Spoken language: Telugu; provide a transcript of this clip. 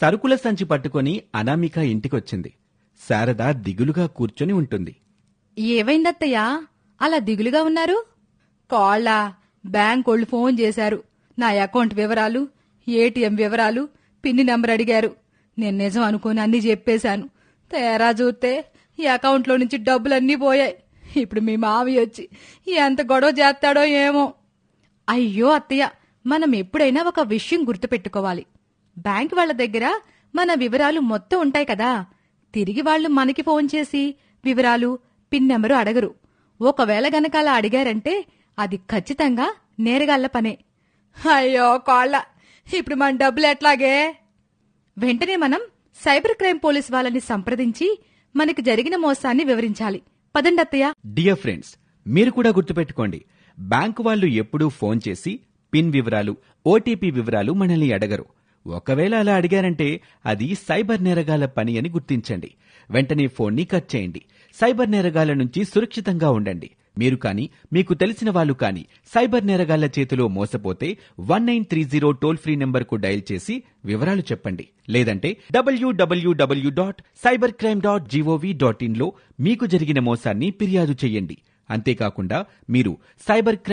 సరుకుల సంచి పట్టుకొని అనామిక ఇంటికొచ్చింది. శారద దిగులుగా కూర్చొని ఉంటుంది. ఏవైందత్తయ్యా? అలా దిగులుగా ఉన్నారు? కాళ్ళ బ్యాంకోళ్ళు ఫోన్ చేశారు. నా అకౌంట్ వివరాలు ఏటీఎం వివరాలు పిన్ని నెంబర్ అడిగారు. నేను నిజం అనుకుని అన్ని చెప్పేశాను. తేరా చూస్తే ఈ అకౌంట్లో నుంచి డబ్బులన్నీ పోయాయి. ఇప్పుడు మీ మావి వచ్చి ఎంత గొడవ చేస్తాడో ఏమో. అయ్యో అత్తయ్య మనం ఎప్పుడైనా ఒక విషయం గుర్తుపెట్టుకోవాలి. బ్యాంక్ వాళ్ళ దగ్గర మన వివరాలు మొత్తం ఉంటాయి కదా. తిరిగి వాళ్ళు మనకి ఫోన్ చేసి వివరాలు పిన్ నెంబరు అడగరు. ఒకవేళ గనక అలా అడిగారంటే అది ఖచ్చితంగా నేరగాళ్ళ పనే. అయ్యో కాళ్ళ. ఇప్పుడు మన డబ్బులు ఎట్లాగే? వెంటనే మనం సైబర్ క్రైమ్ పోలీస్ వాళ్ళని సంప్రదించి మనకి జరిగిన మోసాన్ని వివరించాలి. పదండి అత్తయ్య. డియర్ ఫ్రెండ్స్ మీరు కూడా గుర్తుపెట్టుకోండి. బ్యాంకు వాళ్ళు ఎప్పుడూ ఫోన్ చేసి పిన్ వివరాలు ఓటీపీ వివరాలు మనల్ని అడగరు. ఒకవేళ అలా అడిగారంటే అది సైబర్ నేరగాల పని అని గుర్తించండి. వెంటనే ఫోన్ని కట్ చేయండి. సైబర్ నేరగాల నుంచి సురక్షితంగా ఉండండి. మీరు కానీ మీకు తెలిసిన వాళ్ళు కానీ సైబర్ నేరగాళ్ళ చేతిలో మోసపోతే one nine three zero toll free నెంబర్కు డయల్ చేసి వివరాలు చెప్పండి. లేదంటే W W W dot cyber crime dot G O V dot ఇన్లో మీకు జరిగిన మోసాన్ని ఫిర్యాదు చేయండి. అంతేకాకుండా మీరు సైబర్ క్రైమ్